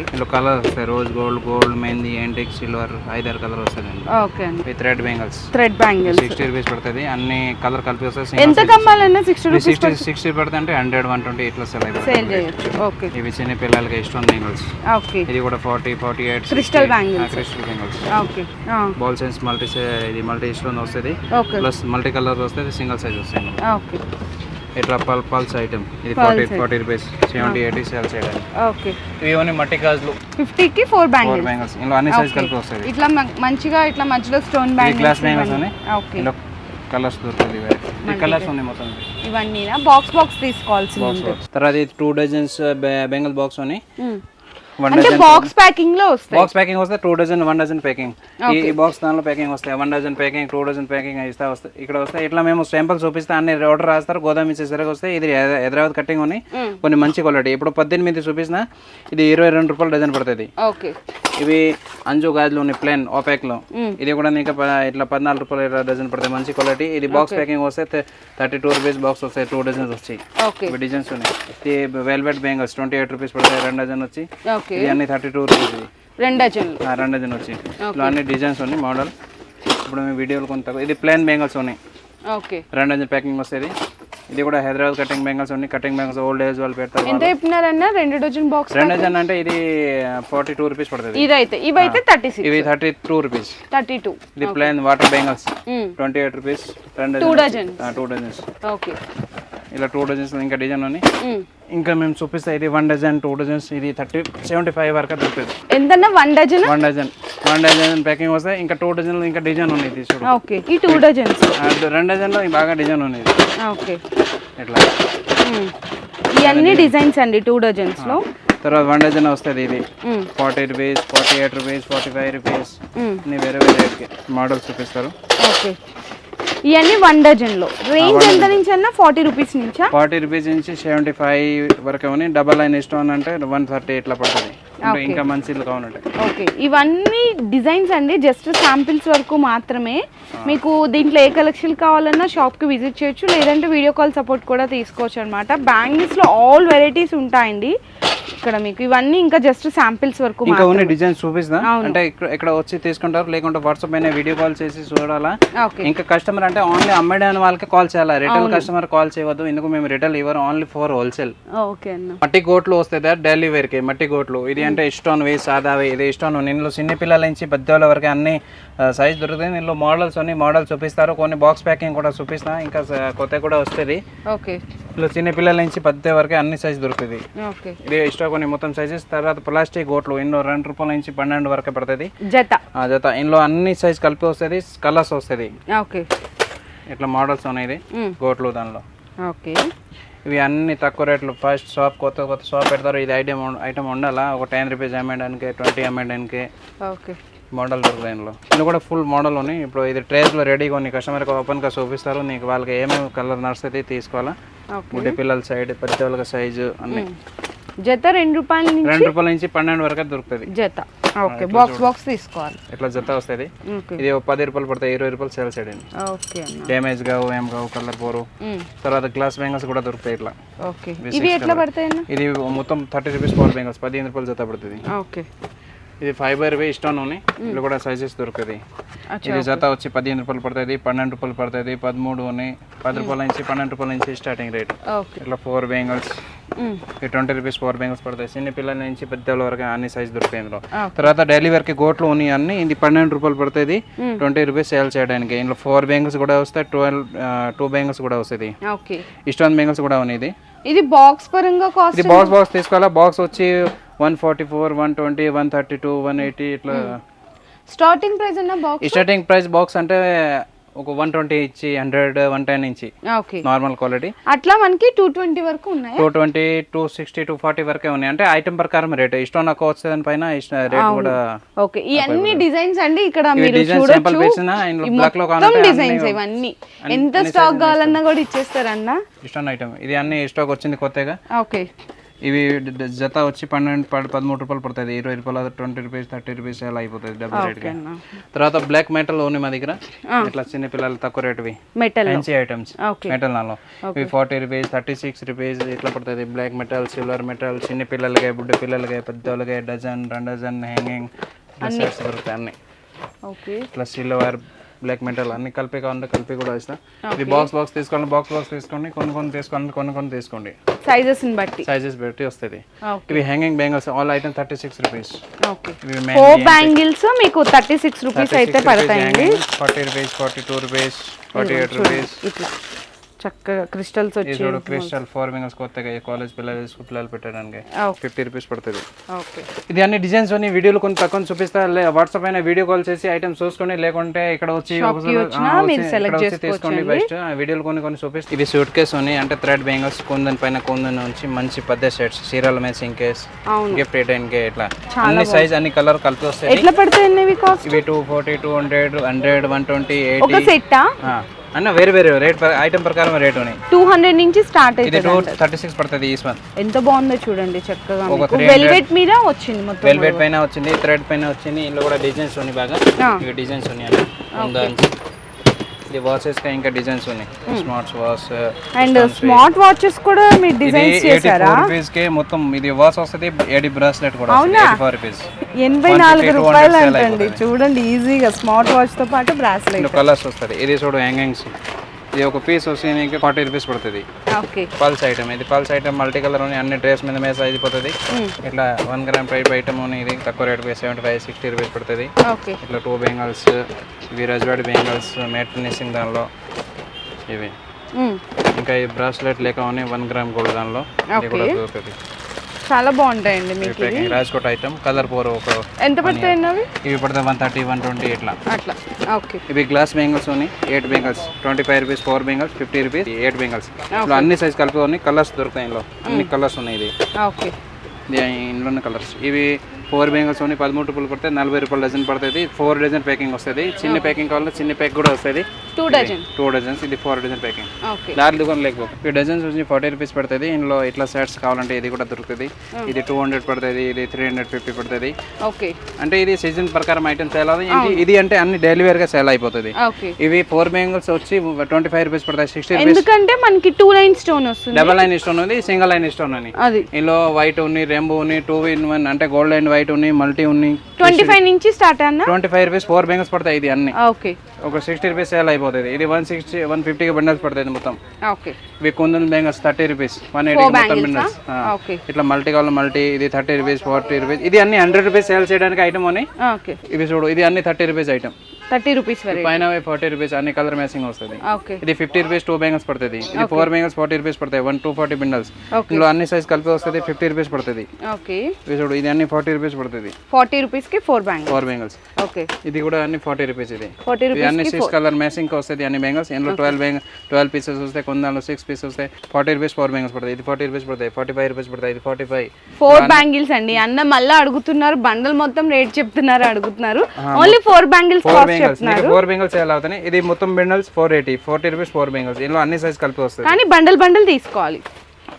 ఇందులో కలర్ వస్తాయి. Rose gold gold mehndi antique silver ఐదారు కలర్ వస్తుంది ఓకే అండి. With red bangles. Thread bangles sixty rupees పడుతుంది. అన్ని కలర్ కలిపి వస్తాయి. ఎంత కమ్మాలన్నా సిక్స్టీ రూపీస్ సిక్స్టీ సిక్స్టీ పడితే అంటే హండ్రెడ్ వన్ ట్వంటీ ఇట్లా సెల్ అయిపోతుంది. ఓకే. ఇవి చిన్న పిల్లలకి ఇష్టం బెంగల్స్. ఓకే. ఇది కూడా forty forty eight Crystal bangles. Crystal bangles okay. Ball science multi ఇది మల్టీ స్టోన్ వస్తుంది. ఓకే. ప్లస్ మల్టీ కలర్ వస్తుంది సింగిల్ సైజ్ వస్తుంది ఓకే. ఇట్లా పల్ పల్స్ ఐటమ్? ఇది forty forty rupees seventy eighty sale చేయడానికి. Okay. ఇవి ఓన్లీ మట్టి గాజులు. ఫిఫ్టీకి ఫోర్ ఫోర్ బ్యాంగిల్స్. బ్యాంగిల్స్. ఇందులో అన్ని సైజ్ కలిపి వస్తాయి. ఇట్లా మంచిగా ఇట్లా మధ్యలో స్టోన్ ఇది గ్లాస్ బ్యాంగిల్స్ బ్యాంగిల్స్ ఉన్నాయి ఓకే. ఇందులో కలర్స్ దొరుకుతుంది ఈ కలర్స్ ఉన్నాయి మొత్తం. ఇవన్నీ బాక్స్ బాక్స్ తీసుకోవాల్సింది ఉంటుంది తర్వాత ఇది టూ డజన్స్ బెంగల్ బాక్స్ ఉన్నాయి అంటే బాక్స్ ప్యాకింగ్లో వస్తాయి. బాక్స్ ప్యాకింగ్ వస్తే two dozen one dozen packing ఈ బాక్స్ దానిలో ప్యాకింగ్ వస్తాయి. One dozen packing two dozen packing ఇస్తా వస్తాయి. ఇక్కడ వస్తాయి. ఇట్లా మేము శాంపుల్ చూపిస్తే అన్ని ఆర్డర్ రాస్తారు. గోదాం ఇచ్చేసరికి వస్తే ఇది హైద- హైదరాబాద్ కట్టింగ్ ఉన్నాయి కొన్ని మంచి క్వాలిటీ ఇప్పుడు పద్దెనిమిది చూపించిన ఇది ఇరవై రెండు రూపాయలు డజన్ పడుతుంది. ఓకే ఇవి అంజు గాజులు ఉన్నాయి ప్లేన్ ఓపాక్లో. ఇది కూడా ప- ఇట్లా పద్నాలుగు రూపాయలు ఇరవై డజన్ పడతాయి మంచి క్వాలిటీ ఇది బాక్స్ ప్యాకింగ్ వస్తే థర్టీ టూ రూపీస్ బాక్స్ వస్తాయి టూ డజన్స్ వచ్చి ఓకే ఇవి డిజైన్స్ ఉన్నాయి. Velvet bangles twenty eight rupees పడతాయి రెండు డజన్ వచ్చి. ఇది అన్ని థర్టీ టూ రూపీస్ రెండు డజన్లు ఆ, రెండు డజన్ వచ్చి. ఇట్లా అన్ని డిజైన్స్ ఉన్నాయి మోడల్ ఇప్పుడు మీ వీడియోలు కొంత. ఇది ప్లేన్ బెంగల్స్ ఉన్నాయి. ఓకే. రెండు డజన్ ప్యాకింగ్ వస్తుంది ఇది. కూడా హైదరాబాద్ కటింగ్ బెంగల్స్ ఉన్నాయి కటింగ్ బెంగల్స్ ఓల్డ్ ఏజ్ వాళ్ళు పెడతారు ఎంత చెప్పినారన్నా రెండు డజన్ బాక్స్ రెండు డజన్ అంటే ఇది ఫార్టీ టూ రూపీస్ పడుతుంది ఇదైతే ఇవైతే థర్టీ సిక్స్ ఇవి thirty two rupees thirty two ఇది plain water bangles twenty eight rupees రెండు two dozen two dozens okay ఇలా టూ డజన్స్ ఇంకా డిజైన్ ఉన్నాయి ఇంకా మేము చూపిస్తే ఇది వన్ డజన్ టూ డజన్స్ ఇది థర్టీ సెవెంటీ ఫైవ్ వరకు దొరుకుతుంది. ఎంతన్నా one dozen one dozen one dozen packing వస్తే ఇంకా టూ డజన్లు ఇంకా డిజైన్ ఉన్నాయి చూడు. ఓకే ఈ టూ డజన్స్. రెండు డజన్లో బాగా డిజైన్ ఉన్నాయి ఓకే. ఇట్లా. ఇవన్నీ డిజైన్స్ అండి టూ డజన్స్లో తర్వాత వన్ డజన్ వస్తుంది ఇది. Forty rupees forty eight rupees forty five rupees. వేరే వేరే మోడల్స్ చూపిస్తారు. ఓకే. ఇవన్నీ వన్ డజన్లో రేంజ్ ఎంత నుంచి అన్నా ఫార్టీ రూపీస్ నుంచా? ఫార్టీ రూపీస్ నుంచి సెవెంటీ ఫైవ్ వరకు డబల్ లైన్ ఇష్టం అంటే వన్ థర్టీ ఇట్లా పడుతుంది. ఇంకా మంచి ఓకే. ఇవన్నీ డిజైన్స్ అండి జస్ట్ శాంపిల్స్ వరకు మాత్రమే. మీకు దీంట్లో ఏ కలెక్షన్ కావాలన్నా షాప్కి విజిట్ చేయొచ్చు లేదంటే వీడియో కాల్ సపోర్ట్ కూడా తీసుకోవచ్చు అనమాట బ్యాంగిల్స్లో ఆల్ వెరైటీస్ ఉంటాయండి. ఇక్కడ మీకు ఇవన్నీ ఇంకా జస్ట్ శాంపిల్స్ వరకు ఇంకా. ఉన్న డిజైన్స్ చూపిస్తా. అంటే ఇక్కడ వచ్చి తీసుకుంటారు లేకుంటే వాట్సాప్ అయినా వీడియో కాల్ చేసి చూడాలా? ఇంకా కస్టమర్ అంటే ఓన్లీ అమ్మడానికి వాళ్ళకి కాల్ చేయాలి? రిటైల్ కస్టమర్ కాల్ చేయవద్దు ఎందుకు మేము రిటైల్ ఇవ్వరు? Only for wholesale. ఓకే మట్టి గోట్లు వస్తాయి డైలీ వేర్కి మట్టి గోట్లు. ఇది అంటే ఇష్టం వేసి సాదావి ఇది ఇష్టం ఇందులో చిన్న పిల్లల నుంచి పెద్దవాళ్ళ వరకు అన్ని సైజ్ దొరుకుతాయి. ఇందులో మోడల్స్ అన్ని మోడల్స్ చూపిస్తారు. కొన్ని బాక్స్ ప్యాకింగ్ కూడా చూపిస్తా ఇంకా కొత్త కూడా వస్తుంది. ఓకే. చిన్న పిల్లల నుంచి పెద్ద వరకు అన్ని సైజ్ దొరుకుతుంది. ఓకే. ఇది ఇష్టం కొన్ని మొత్తం సైజెస్ తర్వాత ప్లాస్టిక్ గోట్లు ఇందులో రెండు రూపాయల నుంచి పన్నెండు వరకు పడుతుంది. జత. జత. ఇందులో అన్ని సైజ్ కలిపి వస్తుంది. కలర్స్ వస్తుంది. ఓకే. ఇట్లా మోడల్స్ ఉన్నాయి. గోట్లు దానిలో. ఓకే. ఇవి అన్ని తక్కువ రేట్లు. ఫస్ట్ షాప్ కొత్త కొత్త షాప్ పెడతారు. ఇది ఐటమ్ ఐటమ్ ఉండాలా? ఒక టెన్ రూపీస్ అమ్మేయడానికి ట్వంటీ అమ్మేయడానికి ఓకే. మోడల్ దొరుకుతాయి ఇందులో. ఇందులో కూడా ఫుల్ మోడల్ ఉన్నాయి. ఇప్పుడు ఇది ట్రేస్లో రెడీగా ఉన్నాయి కస్టమర్కి ఓపెన్గా చూపిస్తారు. నీకు వాళ్ళకి ఏమేమి కలర్ నడుస్తుంది తీసుకోవాలా? గుడ్డి పిల్లల సైడ్ పెద్ద వాళ్ళకి సైజు అన్ని. జత రెండు రూపాయల నుంచి రెండు రూపాయల నుంచి పన్నెండు వరకు దొరుకుతుంది. జత. ఓకే బాక్స్ బాక్స్ తీసుకోవాలి. ఇట్లా జత వస్తుంది? ఇది పది రూపాయలు పడతాయి ఇరవై రూపాయలు సేల్ సైడ్ ఓకే అన్న. డ్యామేజ్ కావు ఏం కావు కలర్ పోరు. తర్వాత గ్లాస్ బెంగల్స్ కూడా దొరుకుతాయి ఇట్లా. ఓకే. ఇవి ఎట్లా పడతాయన్న ఇది మొత్తం థర్టీ రూపీస్ పవర్ బెంగల్స్ పదిహేను రూపాయలు జత పడుతుంది. ఓకే. ఇది ఫైబర్ వే ఇష్టం నూనె ఇందులో కూడా సైజెస్ దొరుకుతుంది ఇది జత వచ్చి పదిహేను రూపాయలు పడుతుంది పన్నెండు రూపాయలు పడుతుంది పదమూడు ఉన్నాయి పది రూపాయల నుంచి పన్నెండు రూపాయల నుంచి స్టార్టింగ్ రేట్ ఇట్లా ఫోర్. ఈ ట్వంటీ రూపీస్ ఫోర్ బెంగల్స్ పడతాయి. చిన్న పిల్లల నుంచి పెద్దల వరకు అన్ని సైజ్ దొరుకుతాయి ఇందులో. తర్వాత డైలీ వరకు గోట్లు ఉన్నాయి అన్ని ఇది పన్నెండు రూపాయలు పడుతుంది ట్వంటీ రూపీస్ సేల్ చేయడానికి. ఇందులో ఫోర్ బెంగల్స్ కూడా వస్తాయి ట్వెల్వ్ టూ బెంగల్స్ కూడా వస్తుంది ఇష్టం బెంగల్స్ కూడా ఉన్నాయి ఇది. బాక్స్ పరంగా బాక్స్ బాక్స్ తీసుకోవాలా? బాక్స్ వచ్చి one forty four one twenty one thirty two one eighty ఇట్లా. స్టార్టింగ్ ప్రైస్ అన్న బాక్స్ స్టార్టింగ్ ప్రైస్ బాక్స్ అంటే ఒక వన్ ట్వంటీ ఇచ్చి హండ్రెడ్ వన్ టెన్ ఇంచి నార్మల్ క్వాలిటీ అట్లా మనకి టూ ట్వంటీ వరకు ఉన్నాయా? Two twenty two sixty two forty వరకే ఉన్నాయి. అంటే ఐటమ్ ప్రకారం రేట్ ఇష్టం నాకు వచ్చేదాని పైన రేట్ కూడా ఓకే. ఈ అన్ని డిజైన్స్ అండి ఇక్కడ మీరు చూడొచ్చు. మొత్తం డిజైన్స్ ఇవన్నీ. ఎంత స్టాక్ కావాలన్నా కూడా ఇచ్చేస్తారన్న? ఇష్టం ఐటమ్ ఇది అన్ని స్టాక్ వచ్చింది కొత్తగా. ఓకే. ఇవి జత వచ్చి పన్నెండు పద- పదమూడు రూపాయలు పడుతుంది ఇరవై రూపాయలు ట్వంటీ రూపీస్ థర్టీ రూపీస్ అలా అయిపోతుంది డబుల్ రేట్కి. అన్న. తర్వాత బ్లాక్ మెటల్ ఉన్నాయి మా దగ్గర. ఇట్లా చిన్న పిల్లలు తక్కువ రేటువి. మెటల్ ఫ్యాన్సీ ఐటమ్స్ మెటల్ నాలో. ఇవి forty rupees thirty six rupees ఇట్లా పడుతుంది బ్లాక్ మెటల్ సిల్వర్ మెటల్ చిన్న పిల్లలకి బుడ్డ పిల్లలకి పెద్దోళ్ళకి డజన్ రెండు డజన్ హ్యాంగింగ్ దొరుకుతాయి అన్ని. ఓకే. ఇట్లా సిల్వర్ బ్లాక్ మెటల్ అన్ని కలిపి కావాలంటే కలిపి కూడా ఇస్తాం ఇది బాక్స్ బాక్స్ తీసుకోండి బాక్స్ బాక్స్ తీసుకోండి కొన్ని కొన్ని తీసుకోండి కొన్ని కొన్ని తీసుకోండి. సైజెస్ని బట్టి. సైజెస్ పెట్టి వస్తుంది. ఇవి hanging bangles all item thirty six rupees four bangles మీకు థర్టీ సిక్స్ రూపీస్ అయితే పడతాయండి. Forty rupees forty two rupees forty eight rupees ఇట్లా చక్కగా క్రిస్టల్స్ వచ్చి క్రిస్టల్ ఫోర్ వింగర్స్ కొత్తగా కాలేజ్ పిల్లలు స్కూల్ పిల్లలు పెట్టడానికి ఫిఫ్టీ రూపీస్ పడుతుంది. ఓకే. ఇది అన్ని డిజైన్స్ ఉన్నాయి వీడియోలు కొంత తక్కువ చూపిస్తా వాట్సాప్ అయినా వీడియో కాల్ చేసి ఐటమ్స్ చూసుకొని లేకుంటే ఇక్కడ వచ్చి తీసుకోండి బెస్ట్ వీడియోలు కొన్ని కొన్ని చూపిస్తాయి ఇవి సూట్ కేస్ ఉన్నాయి అంటే థ్రెడ్ బెంగల్స్ కుందన్ పైన కుందన్ నుంచి మంచి పెద్ద సెట్స్ చీరల మ్యాచింగ్ కేస్ గిఫ్ట్ ఐటెన్కి ఇట్లా. అన్ని సైజ్ అన్ని కలర్ కలిపి వస్తాయి. ఎట్లా పడతాయండి ఇవి కాస్ట్ ఇవి two forty two hundred hundred one twenty ఒక ఎయిటీ సెట్టా అన్న వేరే వేరే రేట్ ఐటమ్ ప్రకారం రేట్ ఉన్నాయి. టూ హండ్రెడ్ నుంచి స్టార్ట్ అవుతుంది టూ థర్టీ సిక్స్ పడుతుంది ఈ వన్ ఎంత బాగుందో చూడండి చక్కగా ఒక మీకు. 300 వెల్వెట్ మీద వచ్చింది మొత్తం వెల్వెట్ పైన వచ్చింది థ్రెడ్ పైన వచ్చింది ఇందులో కూడా డిజైన్స్ ఉన్నాయి బాగా. డిజైన్స్ ఉన్నాయి ఇది వాచెస్ కా ఇంకా డిజైన్స్ ఉన్నాయి. Smart watch and smart watches కూడా మీరు ఇది డిజైన్స్ చేశారా? రూపీస్కి మొత్తం ఇది వాచ్ వస్తుంది ఏడి బ్రాస్లెట్ కూడా అవునా? రూపీస్ ఎనభై 150, నాలుగు 200 రూపాయలు అంటండి. చూడండి ఈజీగా స్మార్ట్ వాచ్తో పాటు బ్రాస్లెట్ కలర్స్ వస్తుంది. ఇది చూడు హ్యాంగింగ్స్ ఇది ఒక పీస్ వస్తే నీకు ఫార్టీ రూపీస్ పడుతుంది పల్స్ ఐటమ్ ఇది పల్స్ ఐటమ్ మల్టీ కలర్ ఉన్నాయి అన్ని డ్రెస్ మీద మీద అయిపోతుంది ఇట్లా వన్ గ్రామ్ టైప్ ఐటమ్ ఇది తక్కువ rate seventy five sixty rupees పడుతుంది. ఇట్లా టూ బెంగల్స్ ఇవి రజ్వాడి బెంగల్స్ ఫినిషింగ్ దానిలో ఇవి. ఇంకా ఈ బ్రాస్లెట్ లేక ఉన్నాయి వన్ గ్రామ్ గోల్డ్ దానిలో. ఇది కూడా. దొరుకుతుంది చాలా బాగుంటాయండి మీకు రాజ్కోట్ ఐటమ్ కలర్ ఫోర్ ఒక ఎంత పడతాయండి అవి? ఇవి పడితే వన్ థర్టీ వన్ ట్వంటీ ఇట్లా. అట్లా. ఓకే. ఇవి గ్లాస్ బెంగల్స్ ఉన్నాయి eight bangles twenty five rupees four bangles fifty rupees eight bangles ఇట్లా అన్ని సైజ్ కలిపి ఉన్నాయి కలర్స్ దొరుకుతాయి ఇందులో. అన్ని కలర్స్ ఉన్నాయి ఇది ఓకే. ఇది ఇందులోనే కలర్స్ ఇవి ఫోర్ బెంగల్స్ ఉన్నాయి పదమూడు రూపాయలు పడితే నలభై రూపాయలు డజన్ పడుతుంది. ఫోర్ డజన్ ప్యాకింగ్ వస్తుంది. చిన్న ప్యాకింగ్ కావాలంటే చిన్న ప్యాక్ కూడా వస్తుంది. టూ డజన్ టూ డజన్స్ ఇది ఫోర్ డజన్ ప్యాకింగ్ దారి దుకాణం లేకపోతే. ఈ డజన్స్ వచ్చి ఫార్టీ రూపీస్ పడుతుంది. ఇందులో ఇట్లా సెట్స్ కావాలంటే ఇది కూడా దొరుకుతుంది. ఇది టూ హండ్రెడ్ పడుతుంది. ఇది త్రీ హండ్రెడ్ ఫిఫ్టీ పడుతుంది. ఓకే అంటే ఇది సీజన్ ప్రకారం ఐటమ్ సేల్ అవుతుంది. ఇది- అంటే అన్ని డైలీ వేర్గా సేల్ అయిపోతుంది. ఇవి ఫోర్ బెంగల్స్ వచ్చి ట్వంటీ ఫైవ్ రూపీస్ పడతాయి. సిక్స్టీ రూపీస్ ఎందుకంటే మనకి టూ లైన్ స్టోన్ వస్తుంది. డబల్ లైన్ స్టోన్ ఉంది సింగిల్ లైన్ స్టోన్ అది. ఇందులో వైట్ ఉంది రెంబో ఉంది టూ ఇన్ వన్ అంటే గోల్డ్ అండ్ వైట్ ఉంది మల్టీ ఉంది ట్వంటీ ఫైవ్ నుంచి స్టార్ట్ అన్న? Twenty five rupees four bangles పడతాయి ఇది అన్ని. ఓకే. ఒక సిక్స్టీ రూపీస్ సేల్ అయిపోతుంది. ఇది వన్ సిక్స్టీ వన్ ఫిఫ్టీకి బండల్స్ పడుతుంది మొత్తం. ఓకే. ఇవి kundan bangles thirty rupees one eighty మొత్తం బండల్స్ ఓకే. ఇట్లా మల్టీ కావాలి మల్టీ ఇది థర్టీ రూపీస్ ఫార్టీ రూపీస్ ఇది అన్ని హండ్రెడ్ రూపీస్ సేల్ చేయడానికి ఐటమ్ అని ఓకే. ఇవి చూడు ఇది అన్ని thirty rupees item thirty rupees పైన ఫార్టీ రూపీస్ అన్ని కలర్ మ్యాచింగ్ వస్తుంది. ఇది ఫిఫ్టీ రూపీస్ టూ బెంగల్స్ పడుతుంది. ఇది ఫోర్ బెంగల్స్ ఫార్టీ రూపీస్ పడతాయి వన్ టూ ఫార్టీ బిండల్స్. ఇందులో అన్ని సైజ్ కలిపి వస్తుంది ఫిఫ్టీ రూపీస్ పడుతుంది. ఓకే. చూడు ఇది అన్ని ఫార్టీ రూపీస్ పడుతుంది. ఫార్టీ రూపీస్కి four bang four bangles. Okay. ఇది కూడా అన్ని ఫార్టీ రూపీస్ ఇది. ఫార్టీ ఇవి అన్ని సిక్స్ కలర్ మ్యాచింగ్ వస్తుంది అన్ని బెంగల్స్. ఇందులో ట్వెల్వ్ బెంగ ట్వెల్వ్ పీసెస్ వస్తాయి కొందాలో సిక్స్ పీసెస్ వస్తాయి. ఫార్టీ రూపీస్ ఫోర్ బెంగల్స్ పడతాయి ఇది ఫార్టీ రూపీస్ పడతాయి ఫార్టీ ఫైవ్ రూపీస్ పడతాయి ఇది ఫార్టీ ఫైవ్ ఫోర్ బ్యాంగిల్స్ అండి. అన్న మళ్ళీ అడుగుతున్నారు బండల్ మొత్తం రేట్ చెప్తున్నారు అడుగుతున్నారు. ఓన్లీ ఫోర్ బ్యాంగిల్స్ కాస్ట్ చెప్తున్నారు. ఫోర్ బెంగల్స్ ఎలా అవుతాయి ఇది మొత్తం bundles four eighty forty rupees four bangles ఇందులో అన్ని సైజ్ కలిపి వస్తుంది కానీ బండల్ బండల్ తీసుకోవాలి.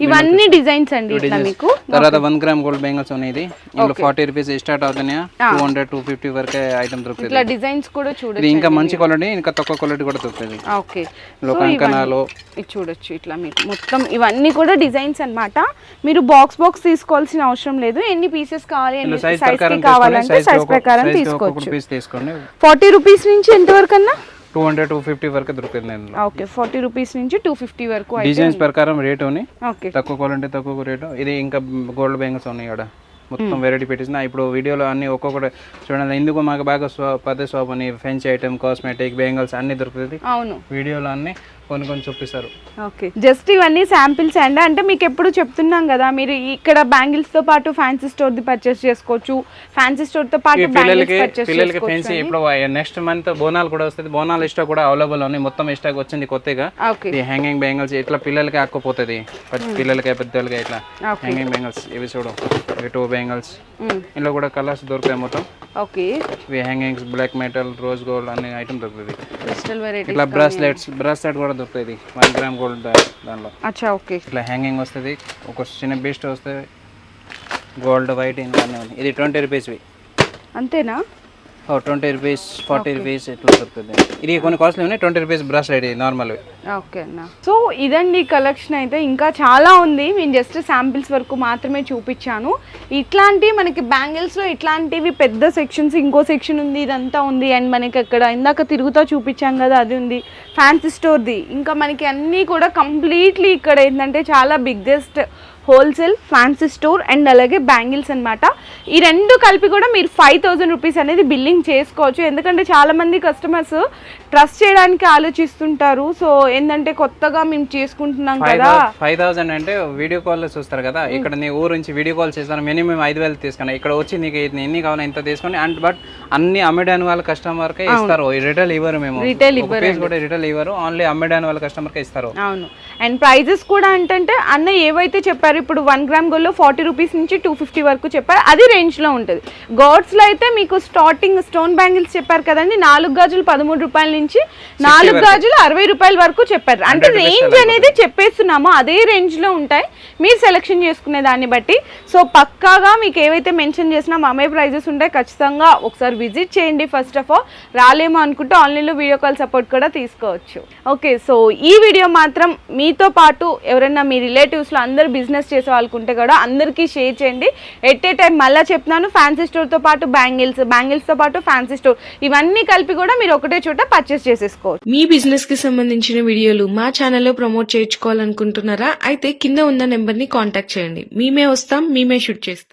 ఇవన్నీ డిజైన్స్ అండి ఇట్లా మీకు. తర్వాత వన్ గ్రామ్ గోల్డ్ బెంగల్స్ ఉన్నాయి. ఇది ఇందులో ఫార్టీ రూపీస్ స్టార్ట్ అవుతున్నాయా? టూ హండ్రెడ్ టూ ఫిఫ్టీ వరకే ఐటమ్ దొరుకుతుంది. ఇట్లా డిజైన్స్ కూడా చూడొచ్చు ఇంకా మంచి క్వాలిటీ ఇంకా తక్కువ క్వాలిటీ కూడా దొరుకుతుంది. ఓకే కంకణాలు ఇది చూడొచ్చు ఇట్లా మీరు. మొత్తం ఇవన్నీ కూడా డిజైన్స్ అన్నమాట. మీరు బాక్స్ బాక్స్ తీసుకోవాల్సిన అవసరం లేదు. ఎన్ని పీసెస్ కావాలి ఎన్ని సైజ్ కావాలంటే సైజ్ ప్రకారం తీసుకోవచ్చు. ఫార్టీ రూపీస్ నుంచి ఎంత వరకు అన్నా టూ హండ్రెడ్ టూ ఫిఫ్టీ వరకు దొరుకుతుంది ఓకే ఫార్టీ రూపీస్ నుంచి టూ ఫిఫ్టీ వరకు డిజైన్స్ ప్రకారం రేట్ ఉన్నాయి తక్కువ క్వాలిటీ తక్కువ రేటు ఇది ఇంకా గోల్డ్ బ్యాంగిల్స్ ఉన్నాయి ఇక్కడ మొత్తం వెరైటీ పెట్టేసిన. ఇప్పుడు వీడియోలో అన్ని ఒక్కొక్కటి చూడండి ఎందుకు మాకు బాగా పదే షాప్ అని ఫెన్సీ ఐటమ్ కాస్మెటిక్ బెంగల్స్ అన్ని దొరుకుతుంది అవును. వీడియోలో అన్ని కొన్ని కొన్ని చూపిస్తారు. ఓకే. జస్ట్ ఇవన్నీ శాంపిల్స్ అండి అంటే మీకు ఎప్పుడు చెప్తున్నాం కదా మీరు ఇక్కడ బ్యాంగిల్స్తో పాటు ఫ్యాన్సీ స్టోర్ ది పర్చేస్ చేసుకోవచ్చు. ఫ్యాన్సీ స్టోర్తో పాటు పిల్లలకి బ్యాంగిల్స్ పిల్లలకి ఫెన్సీ ఇప్పుడు నెక్స్ట్ మంత్ బోనాలు కూడా వస్తుంది బోనాలు స్టాక్ కూడా అవైలబుల్ ఉన్నాయి. మొత్తం స్టాక్ వచ్చింది కొత్తగా. ఓకే. ఈ హ్యాంగింగ్ బెంగల్స్ ఇట్లా పిల్లలకి ఆక్కుపోతుంది. పిల్లలకి పెద్దలకి ఇట్లా. హ్యాంగింగ్ బెంగల్స్ ఇవి చూడు. ఇవి టూ బెంగల్స్ ఇందులో కూడా కలర్స్ దొరుకుతాయి మొత్తం. ఓకే. ఇవి hangings black metal rose gold అనే ఐటమ్ దొరుకుతుంది ఇట్లా బ్రాస్లెట్స్ బ్రాస్లెట్ కూడా దొరుకుతుంది వన్ గ్రామ్ గోల్డ్ దానిలో. అచ్చా ఓకే. ఇట్లా హ్యాంగింగ్ వస్తుంది. ఒక చిన్న బీస్ట్ వస్తుంది. గోల్డ్ వైట్ ఇవన్నీ. ఇది ట్వంటీ రూపీస్వి అంతేనా? ట్వంటీ రూపీస్ ఫార్టీ రూపీస్ ఇట్లా దొరుకుతుంది ఇది కొన్ని కాస్ట్లీ ఉన్నాయి. ట్వంటీ రూపీస్ బ్రాస్లెట్ ఇది నార్మల్ ఓకే అన్న సో ఇదండి కలెక్షన్ అయితే. ఇంకా చాలా ఉంది. నేను జస్ట్ శాంపిల్స్ వరకు మాత్రమే చూపించాను. ఇట్లాంటి మనకి బ్యాంగిల్స్లో ఇట్లాంటివి పెద్ద సెక్షన్స్ ఇంకో సెక్షన్ ఉంది ఇదంతా ఉంది. అండ్ మనకి అక్కడ ఇందాక తిరుగుతా చూపించాం కదా అది ఉంది. ఫ్యాన్సీ స్టోర్ది ఇంకా మనకి అన్నీ కూడా కంప్లీట్లీ ఇక్కడ ఏంటంటే చాలా biggest wholesale fancy store and అలాగే బ్యాంగిల్స్ అన్నమాట. ఈ రెండు కలిపి కూడా మీరు ఫైవ్ థౌజండ్ రూపీస్ అనేది బిల్లింగ్ చేసుకోవచ్చు. ఎందుకంటే చాలా మంది కస్టమర్స్ ట్రస్ట్ చేయడానికి ఆలోచిస్తుంటారు. సో ఏంటంటే కొత్తగా మేము చేసుకుంటున్నాం కదా. ఫైవ్ థౌసండ్ అంటే వీడియో కాల్ చూస్తారు కదా. ఇక్కడ నీ ఊరు నుంచి వీడియో కాల్ చేస్తాను మినిమం ఐదు వేలు తీసుకున్నా. ఇక్కడ వచ్చి నీకు ఎన్ని కావాలో ఇంత తీసుకొని అండ్ బట్ అన్ని అమ్మడానికి వాళ్ళ కస్టమర్ కే ఇస్తారు. రిటైల్ ఇవ్వరు మేము. ఒక piece కూడా రిటైల్ ఇవ్వరు. ఓన్లీ అమ్మడానికి వాళ్ళ కస్టమర్ కే ఇస్తారు. అవును. అండ్ ప్రైజెస్ కూడా ఏంటంటే అన్న ఏవైతే చెప్పారు ఇప్పుడు వన్ గ్రామ్ గోల్డ్లో ఫార్టీ రూపీస్ నుంచి టూ ఫిఫ్టీ వరకు చెప్పారు. అది రేంజ్లో ఉంటుంది. గోడ్స్లో అయితే మీకు స్టార్టింగ్ స్టోన్ బ్యాంగిల్స్ చెప్పారు కదండి. నాలుగు గాజులు పదమూడు రూపాయల నుంచి నాలుగు గాజులు అరవై రూపాయల వరకు చెప్పారు. అంటే రేంజ్ అనేది చెప్పేస్తున్నాము. అదే రేంజ్లో ఉంటాయి. మీరు సెలెక్షన్ చేసుకునే దాన్ని బట్టి. సో పక్కాగా మీకు ఏవైతే మెన్షన్ చేసినా అమ్మే ప్రైజెస్ ఉంటాయి. ఖచ్చితంగా ఒకసారి విజిట్ చేయండి ఫస్ట్ ఆఫ్ ఆల్ రాలేమో అనుకుంటే ఆన్లైన్లో వీడియో కాల్ సపోర్ట్ కూడా తీసుకోవచ్చు. ఓకే సో ఈ వీడియో మాత్రం మీతో పాటు ఎవరైనా మీ రిలేటివ్స్లో అందరు బిజినెస్ చేసే వాళ్ళకు ఉంటే కూడా అందరికీ షేర్ చేయండి. ఎట్ ఏ టైం మళ్ళీ చెప్తున్నాను ఫ్యాన్సీ స్టోర్తో పాటు బ్యాంగిల్స్ బ్యాంగిల్స్తో పాటు ఫ్యాన్సీ స్టోర్ ఇవన్నీ కలిపి కూడా మీరు ఒకటే చోట పర్చేస్ చేసేసుకోవచ్చు. మీ బిజినెస్కి సంబంధించిన వీడియోలు మా ఛానల్లో ప్రమోట్ చేయించుకోవాలనుకుంటున్నారా? అయితే కింద ఉన్న నెంబర్ని కాంటాక్ట్ చేయండి. మేమే వస్తాం మేమే షూట్ చేస్తాం.